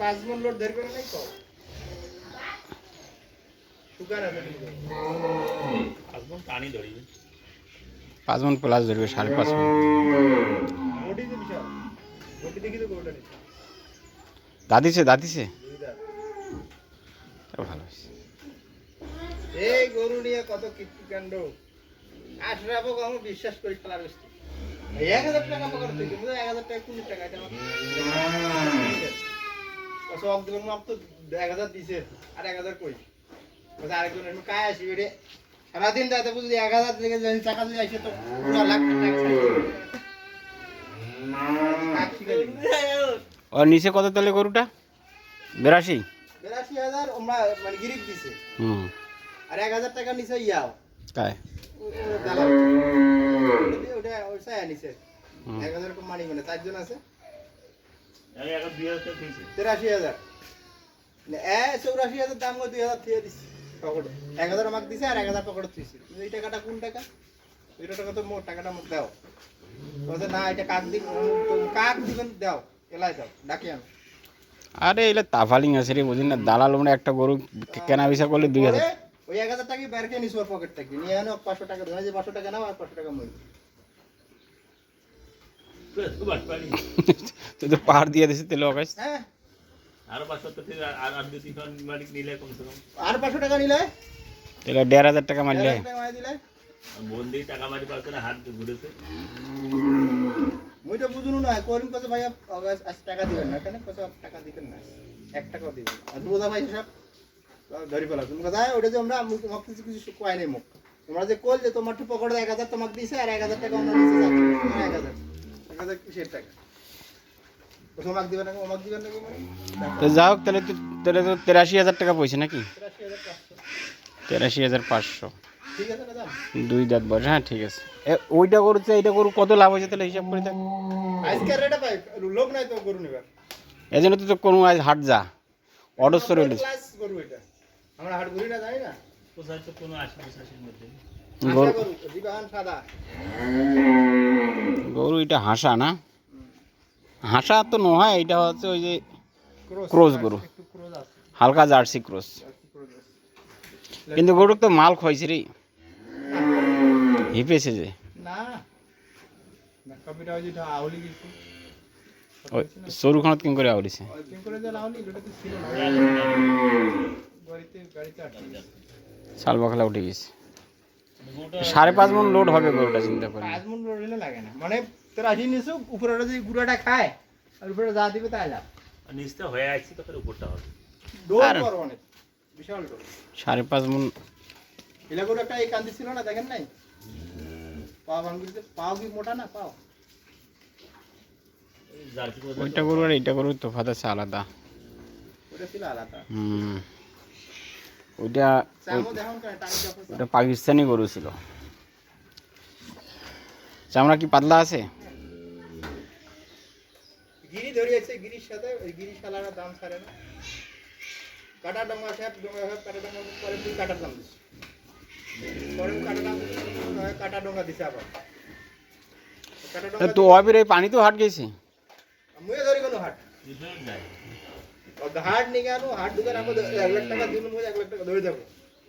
পাঁচ মন মন প্লাস ধরবে সাড়ে পাঁচ মন। দাদিছে দাদিছে ভালো এই গরু নিয়ে কত কীর্তিকাণ্ড। আশরাফও কখনো বিশ্বাস করি খেলার এক হাজার টাকা পকেট থেকে এক হাজার টাকা কুড়ি টাকা এটা সব দেবেন মাপ তো এক হাজার দিছে আর এক হাজার কই? আরেকজন কায় আসি বেরে সারাদিন যাতে বুঝলি এক হাজার থেকে টাকা যদি আসে তো পুরো লাখ টাকা কাক শিখে দিবি। ওর নিচে কত তাহলে গরুটা? বিরাশি? বিরাশি হাজার আমরা মানে গিরিক দিছে। হুম। আর এক হাজার টাকা নিচে ইয়াও। দালাল। ওটা ওই এক হাজার কম মানি মানে চারজন আছে? তেরাশি হাজার। মানে এ চৌরাশি হাজার দাম করে দুই হাজার থিয়ে দিছি পকেটে। এক হাজার আমাকে দিছে আর এক হাজার পকেটে থুইছি এই টাকাটা কোন টাকা? দুইটা টাকা তো মোট টাকাটা মোক দাও। বলছে না এটা কাক দিব কাক দিবেন দাও। এলাই দাও ডাকি আনো আরে এলে তাফালিং আছে রে বুঝি না? দালাল মানে একটা গরু কেনা বেচা করলে দুই হাজার। ওই এক হাজার টাকা বের করে নিস ওর পকেট থেকে। নিয়ে আনো পাঁচশো টাকা ধরে যে পাঁচশো টাকা নাও আর পাঁচশো টাকা মই বাটপাড়ি তুই তো পাহাড় দিয়ে দিছিস তেলে হ্যাঁ। আরও পাঁচশো আর আর আর দুই মালিক নিলে কমসে কম। আর পাঁচশো টাকা নিলে? তাহলে দেড় হাজার টাকা মারলে। বন্দি টাকা মারি পারছে না হাত ঘুরেছে। বুঝুন না করিম আজ টাকা দিবেন না কেন টাকা দিবেন না? এক টাকাও দিবেন আর বোঝা ভাই সব ধরি পেলা তুমি কথা ওটা যে আমরা কিছু কিছু কয় নাই মুখ। তোমরা যে কল যে তোমার টু পকেটে এক হাজার তোমাকে দিছে আর এক হাজার টাকা আমরা নিচে এক হাজার। এক হাজার কিসের টাকা। কি মানে? যা হোক তাহলে তো তাহলে তো তেরাশি হাজার টাকা পয়সা নাকি? তিরাশি হাজার পাঁচশো। দুই দাঁত বয়স হ্যাঁ ঠিক আছে। ওইটা করছে এইটা গরু কত লাভ হয়েছে তাহলে হিসাব করে দেখ। আজকের রেটে লোক নাই তো এই জন্য তো কোনো আজ হাট যা। অডস্বর হইলে ক্লাস আমরা হাট ঘুরি না জানি না। কোথায় তো কোনো আশি পঁচাশির মধ্যে। সাদা। গরু এটা হাসা না? হাসা তো নয় এটা হচ্ছে ওই যে ক্রস গরু। হালকা জার্সি ক্রস। কিন্তু গরু তো মাল খাইছে রে। হিপেছে যে। না। না কপিটা ওই যেটা আউলি গেছে। ওই করে আউরিছে ওই পিন করে যে আউলি ওটা তো ছিল না। গাড়িতে গাড়িতে আটকে গেছে। শাল বাকলা উঠে গেছে। সাড়ে পাঁচ মন লোড হবে গরুটা চিন্তা করে পাঁচ মন রইলে লাগে না। মানে তোর আসি নিছো উপরে যদি গুঁড়াটা খায় আর উপরে যা দিবে তাই লাভ। আর নিচটা হয়ে আসছি তো উপরটা হবে। দৌড় আর- বড় অনেক বিশাল দৌড় সাড়ে পাঁচ মন এলা করে একটা এই কান্দি ছিল না দেখেন নাই? পা ভাঙিতে পাও কি মোটা না পাও? ওইটা গরু আর এইটা গরু তোফাত আছে আলাদা। ওটা ছিল আলাদা। হুম। ওইটা ওটা পাকিস্তানি গরু ছিল। চামড়া কি পাতলা আছে? গিরি ধরে আছে গিরির সাথে ওই গিরি শালার দাম ছাড়ে না। কাটা ডঙ্গা সাহেব ডঙ্গা সাহেব কাটা ডঙ্গা পরে তুই কাটার দাম দিস। পরে কাটা কাটা ডঙ্গা দিছে আবার। কাটা তা অবির এই পানি তো হাট গেছে। মুয়ে ধরি কোনো হাট। হাট নিয়ে গেলো হাট ঢুকে রাখো এক লাখ টাকা দিন এক লাখ টাকা ধরে যাব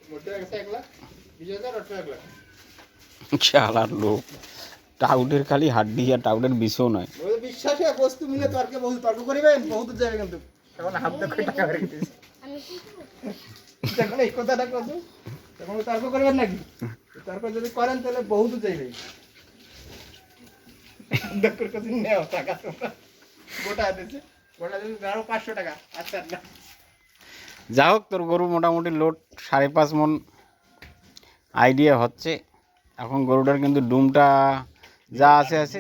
মোটে একশো এক লাখ বিশ হাজার অঠেরো এক লাখ খালি হাড্ডি আর টাউডের বিষও নয়। বিশ্বাসে বস্তু মিলে তর্কে বহু তর্ক করিবেন বহুত যাবে কিন্তু গোটা আচ্ছা না যা হোক তোর গরু মোটামুটি লোড সাড়ে পাঁচ মন আইডিয়া হচ্ছে। এখন গরুটার কিন্তু ডুমটা যা আছে আছে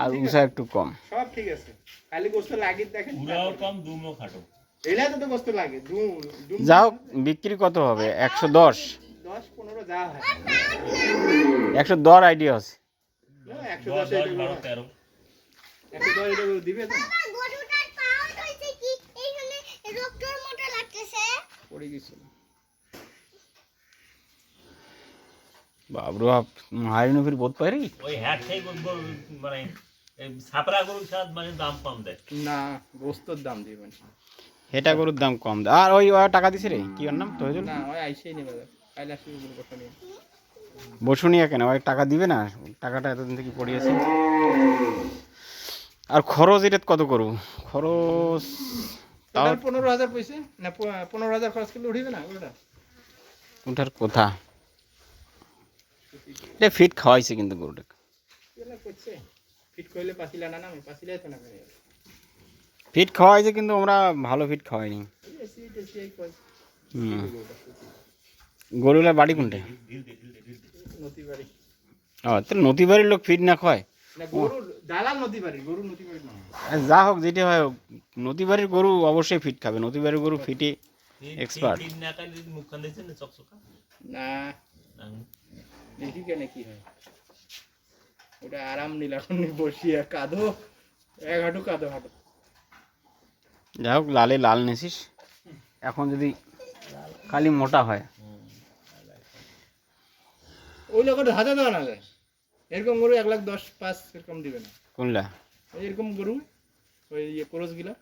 আর উষা একটু কম। সব ঠিক আছে। খালি গোস্ত দেখেন। কম দুমও খাটো। এলা তো তো গোস্ত লাগে। দুম যা হোক বিক্রি কত হবে? একশো দশ। দশ পনেরো যা হয়। একশো দশ আইডিয়া আছে। না, একশো দশ দশ দশ এটা বারো তেরো। একশো দশ এটা দিবে তো গরুটার পাও হয়েছে কি এইখানে রক্তর মতো লাগতেছে পড়ে গেছিল। বাবরু আপ হারিনো ফির বোধ পারি ওই হ্যাট সেই মানে ছাপরা গরুর সাথে মানে দাম কম দেয়। না গোস্তর দাম দিবেন এটা গরুর দাম কম দেয়। আর ওই ওই টাকা দিছে রে? কি ওর নাম? তহিদুল? না ওই আইসেই নেবে। কাইলে আসবে গরু কথা নিয়ে। বসুনিয়া কেন? ওই টাকা দিবে না? টাকাটা এতদিন থেকে পড়িয়েছে। আর খরচ এটা কত করু খরচ তাও পনেরো হাজার পয়সা? না পনেরো হাজার খরচ করলে উঠিবে না? ওটা কথা। এটা ফিট খাওয়াইছে কিন্তু গরুটাকে। ফিট করলে পাঁচিলা না নামে পাঁচিলাই তো না ফিট খাওয়াইছে কিন্তু আমরা ভালো ফিট খাওয়াইনি গরুলা বাড়ি কোনটা? ও তাহলে নদী বাড়ির লোক ফিট না খায় আর যা হোক যেটা হয় হোক, নদী বাড়ির গরু অবশ্যই ফিট খাবে নদী বাড়ির গরু ফিটে না দেখি কেন কি হয়। ওটা আরাম নিলাম বসিয়া কাঁদো এক হাঁটু কাঁদো হাঁটু। যাই হোক লালে লাল নেছিস। এখন যদি খালি মোটা হয়। ওই লোক হাতে দেওয়া না যায়। এরকম গরু এক লাখ দশ পাঁচ এরকম দিবে না। কোনলা এরকম গরু ওই ইয়ে ক্রোস গিলা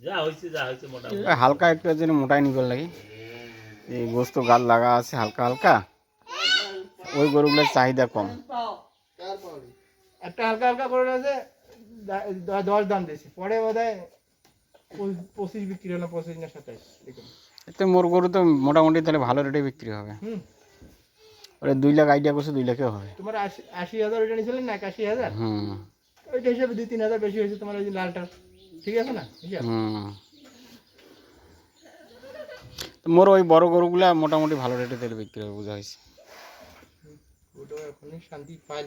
যা হয়েছে যা হয়েছে মোটামুটি হালকা একটু যেন মোটাই নিবার লাগে। এই গোস্ত গাল লাগা আছে হালকা হালকা। ওই গরুগুলোর চাহিদা কম। একটা হালকা হালকা করে আছে দশ দাম দিয়েছে। পরে বোধ হয় পঁচিশ বিক্রি হলো পঁচিশ না সাতাইশ দেখুন এতে মোর গরু তো মোটামুটি তাহলে ভালো রেটে বিক্রি হবে। হুম। ওরা দুই লাখ আইডিয়া করছে দুই লাখে হবে তোমার আশি হাজার ওইটা নিয়েছিলেন না একাশি হাজার? হুম। ওইটা হিসাবে দুই তিন হাজার বেশি হয়েছে তোমার ওই লালটা। ঠিক আছে না? হুম। মোর ওই বড় গরুগুলা মোটামুটি ভালো রেটে তেল বিক্রি হবে বোঝা হয়েছে। ওটা এখনই শান্তি পাইল।